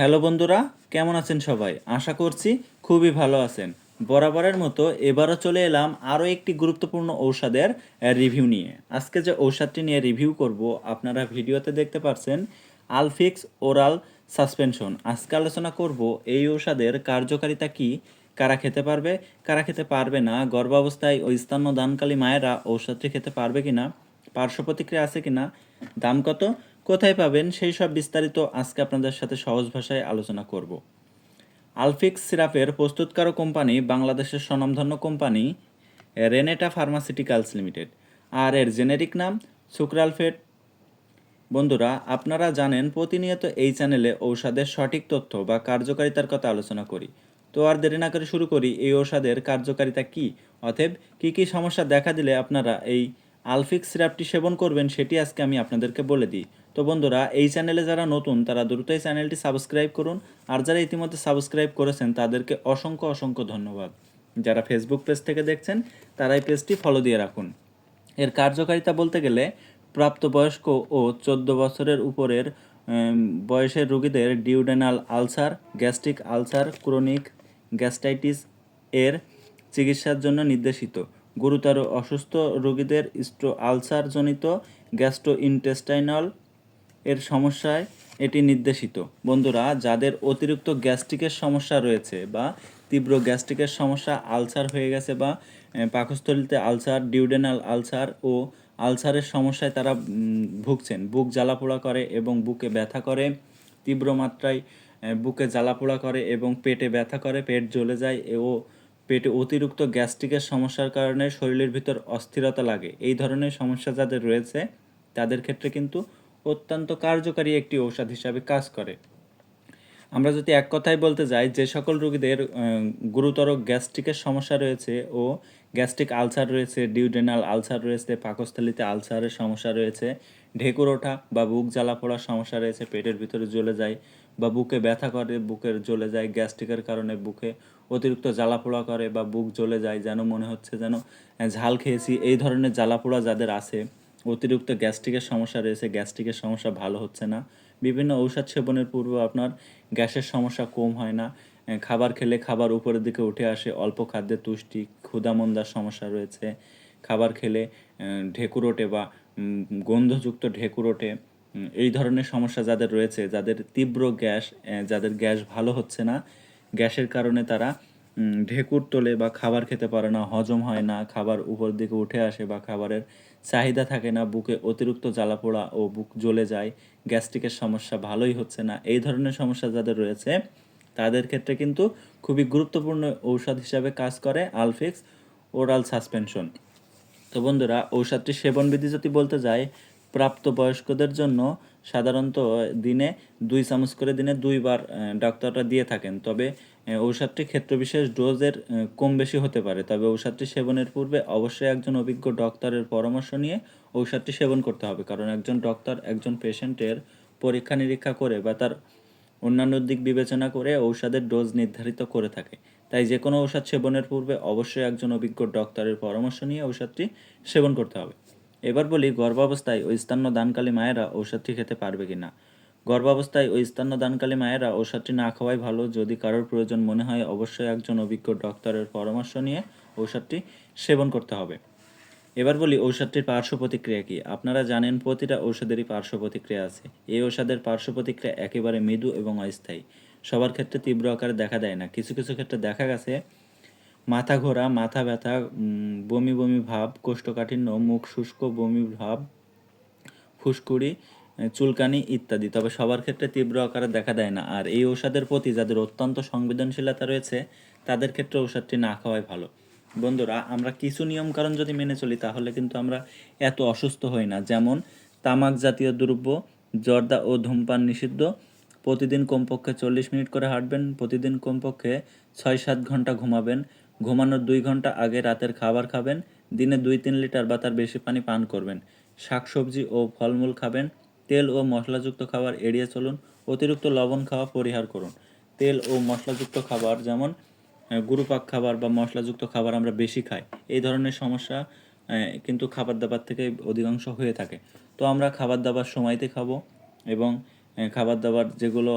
Hello বন্ধুরা, কেমন আছেন সবাই? আশা করছি খুবই ভালো আছেন। বরাবরের মতো এবারও চলে এলাম আরও একটি গুরুত্বপূর্ণ ঔষধের রিভিউ নিয়ে। আজকে যে ঔষধটি নিয়ে রিভিউ করব, আপনারা ভিডিওতে দেখতে পাচ্ছেন আলফিক্স ওরাল সাসপেনশন। আজকে আলোচনা করব এই ঔষধের কার্যকারিতা কি, কারা খেতে পারবে, কারা খেতে পারবে না, গর্ভাবস্থায় ওই স্তন্য দানকালী মায়েরা ঔষধটি খেতে পারবে কিনা পার্শ্ব প্রতিক্রিয়া আছে কিনা, দাম কত কোথায় পাবেন সেই সব বিস্তারিত আজকে আপনাদের সাথে সহজ ভাষায় আলোচনা করব। আলফিক্স সিরাপের প্রস্তুতকারক কোম্পানি বাংলাদেশের স্বনামধন্য কোম্পানি রেনেটা ফার্মাসিউটিক্যালস লিমিটেড। আর এর জেনেরিক নাম সুক্রালফেট। বন্ধুরা, আপনারা জানেন প্রতিনিয়ত এই চ্যানেলে ঔষধের সঠিক তথ্য বা কার্যকারিতার কথা আলোচনা করি। তো আর দেরি না করে শুরু করি, এই ঔষধের কার্যকারিতা কি? অতএব কি কি সমস্যা দেখা দিলে আপনারা এই আলফিক সিরাপটি সেবন করবেন, সেটি আজকে আমি আপনাদেরকে বলে দিই। তো বন্ধুরা, এই চ্যানেলে যারা নতুন, তারা দ্রুত এই চ্যানেলটি সাবস্ক্রাইব করুন। আর যারা ইতিমধ্যে সাবস্ক্রাইব করেছেন, তাদেরকে অসংখ্য অসংখ্য ধন্যবাদ। যারা ফেসবুক পেজ থেকে দেখছেন, তারা এই পেজটি ফলো দিয়ে রাখুন। এর কার্যকারিতা বলতে গেলে, প্রাপ্তবয়স্ক ও চোদ্দ বছরের উপরের বয়সের রোগীদের duodenal ulcer, gastric ulcer, chronic gastritis এর চিকিৎসার জন্য নির্দেশিত। গুরুতর অসুস্থ রোগীদের স্ট্রো আলসারজনিত গ্যাস্ট্রো ইন্টেস্টাইনাল এর সমস্যায় এটি নির্দেশিত। বন্ধুরা, যাদের অতিরিক্ত গ্যাস্ট্রিকের সমস্যা রয়েছে বা তীব্র গ্যাস্ট্রিকের সমস্যা, আলসার হয়ে গেছে বা পাকস্থলীতে আলসার, ডিউডেনাল আলসার ও আলসারের সমস্যায় তারা ভুগছেন। বুক জ্বালাপোড়া করে এবং বুকে ব্যথা করে, তীব্র মাত্রায় বুকে জ্বালাপোড়া করে এবং পেটে ব্যথা করে, পেট জ্বলে যায় ও পেটে অতিরিক্ত গ্যাস্ট্রিকের সমস্যার কারণে শরীরের ভিতর অস্থিরতা লাগে। এই ধরনের সমস্যা যাদের রয়েছে, তাদের ক্ষেত্রে কিন্তু অত্যন্ত কার্যকারী একটি ঔষধ হিসাবে কাজ করে। আমরা যদি এক কথায় বলতে যাই, যে সকল রোগীদের গুরুতর গ্যাস্ট্রিকের সমস্যা রয়েছে ও গ্যাস্ট্রিক আলসার রয়েছে, ডিউডেনাল আলসার রয়েছে, পাকস্থলীতে আলসারের সমস্যা রয়েছে, ঢেকুর ওঠা বা বুক জ্বালা পড়ার সমস্যা রয়েছে, পেটের ভিতরে জ্বলে যায় বা বুকে ব্যথা করে, বুকের জ্বলে যায়, গ্যাস্ট্রিকের কারণে বুকে অতিরিক্ত জ্বালা পোড়া করে বা বুক জ্বলে যায়, যেন মনে হচ্ছে যেন ঝাল খেয়েছি। এই ধরনের জ্বালা পোড়া যাদের আছে, অতিরিক্ত গ্যাস্ট্রিকের সমস্যা রয়েছে, গ্যাস্ট্রিকের সমস্যা ভালো হচ্ছে না। বিভিন্ন ঔষধ সেবনের পূর্বে আপনার গ্যাসের সমস্যা কম হয় না। খাবার খেলে খাবার উপরের দিকে উঠে আসে, অল্প খাদ্যে তুষ্টি, ক্ষুধামন্দার সমস্যা রয়েছে। খাবার খেলে ঢেকুর ওঠে বা গন্ধযুক্ত ঢেকুর ওঠে। এই ধরনের সমস্যা যাদের রয়েছে, যাদের তীব্র গ্যাস যাদের গ্যাস ভালো হচ্ছে না, গ্যাসের কারণে তারা ঢেকুর তোলে বা খাবার খেতে পারে না, হজম হয় না, খাবার উপর দিকে উঠে আসে বা খাবারের চাহিদা থাকে না, বুকে অতিরিক্ত জ্বালা পোড়া ও বুক জ্বলে যায়, গ্যাস্ট্রিকের সমস্যা ভালোই হচ্ছে না, এই ধরনের সমস্যা যাদের রয়েছে, তাদের ক্ষেত্রে কিন্তু খুবই গুরুত্বপূর্ণ ঔষধ হিসাবে কাজ করে আলফিক্স, ওরাল সাসপেনশন। তো বন্ধুরা ঔষধটি সেবনবিধি যদি বলতে যাই প্রাপ্তবয়স্কদের জন্য সাধারণত দিনে দুই চামচ করে দিনে দুইবার ডাক্তাররা দিয়ে থাকেন। তবে ঔষধটি ক্ষেত্রবিশেষ ডোজের কম বেশি হতে পারে। তবে ঔষধটি সেবনের পূর্বে অবশ্যই একজন অভিজ্ঞ ডক্টরের পরামর্শ নিয়ে ঔষধটি সেবন করতে হবে। কারণ একজন ডক্টর একজন পেশেন্টের পরীক্ষা নিরীক্ষা করে বা তার অন্যান্য দিক বিবেচনা করে ঔষধের ডোজ নির্ধারিত করে থাকে। তাই যে কোনো ঔষধ সেবনের পূর্বে অবশ্যই একজন অভিজ্ঞ ডক্টরের পরামর্শ নিয়ে ঔষধটি সেবন করতে হবে। এবার বলি গর্ভাবস্থায় ওই স্তন্য দানকালী মায়েরা ঔষধটি খেতে পারবে কি না? গর্ভাবস্থায় ওই স্তন্য দানকালী মায়েরা ঔষধটি না খাওয়াই ভালো, যদি কারোর প্রয়োজন মনে হয় অবশ্যই একজন অভিজ্ঞ ডক্টরের পরামর্শ নিয়ে ঔষধটি সেবন করতে হবে। এবার বলি ঔষধটির পার্শ্ব প্রতিক্রিয়া কী? আপনারা জানেন প্রতিটা ঔষধেরই পার্শ্ব প্রতিক্রিয়া আছে। এই ঔষধের পার্শ্ব প্রতিক্রিয়া একেবারে মৃদু এবং অস্থায়ী। সবার ক্ষেত্রে তীব্র আকারে দেখা দেয় না। কিছু কিছু ক্ষেত্রে দেখা গেছে মাথা ঘোরা, মাথা ব্যথা বমি বমি ভাব, কোষ্ঠকাঠিন্য, মুখ শুষ্ক, বমি ভাব, ফুসকুড়ি চুলকানি ইত্যাদি। তবে সবার ক্ষেত্রে তীব্র আকারে দেখা দেয় না। আর এই ঔষধের প্রতি যাদের অত্যন্ত সংবেদনশীলতা রয়েছে, তাদের ক্ষেত্রে ঔষধটি না খাওয়াই ভালো। বন্ধুরা, আমরা কিছু নিয়ম কারণ যদি মেনে চলি, তাহলে কিন্তু আমরা এত অসুস্থ হই না। যেমন, তামাক জাতীয় দ্রব্য, জর্দা ও ধূমপান নিষিদ্ধ। প্রতিদিন কমপক্ষে চল্লিশ মিনিট করে হাঁটবেন। প্রতিদিন কমপক্ষে ছয় সাত ঘণ্টা ঘুমাবেন। ঘুমানোর দুই ঘণ্টা আগে রাতের খাবার খাবেন, দিনে দুই তিন লিটার বা তার বেশি পানি পান করবেন। শাকসবজি ও ফলমূল খাবেন, তেল ও মশলাযুক্ত খাবার এড়িয়ে চলুন, অতিরিক্ত লবণ খাওয়া পরিহার করুন। তেল ও মশলাযুক্ত খাবার যেমন গুরুপাক খাবার বা মশলাযুক্ত খাবার আমরা বেশি খাই, এই ধরনের সমস্যা কিন্তু খাবার দাবার থেকে অধিকাংশ হয়ে থাকে। তো আমরা খাবার দাবার সময়তে খাব এবং খাবার দাবার যেগুলো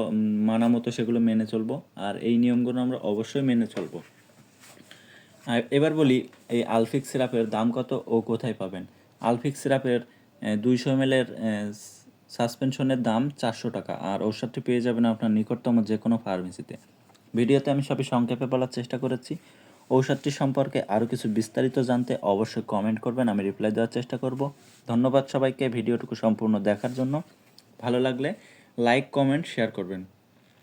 মানা মতো সেগুলো মেনে চলবো, আর এই নিয়মগুলো আমরা অবশ্যই মেনে চলবো। এবার বলি, এই আলফিক সিরাপের দাম কত ও কোথায় পাবেন? আলফিক সিরাপের দুইশো এম এর সাসপেনশনের দাম চারশো টাকা। আর ঔষধটি পেয়ে যাবেন আপনার নিকটতম যে কোনো ফার্মেসিতে। ভিডিওতে আমি সবই সংক্ষেপে বলার চেষ্টা করেছি। ঔষধটি সম্পর্কে আরও কিছু বিস্তারিত জানতে অবশ্যই কমেন্ট করবেন, আমি রিপ্লাই দেওয়ার চেষ্টা করব। ধন্যবাদ সবাইকে ভিডিওটুকু সম্পূর্ণ দেখার জন্য। ভালো লাগলে লাইক কমেন্ট শেয়ার করবেন।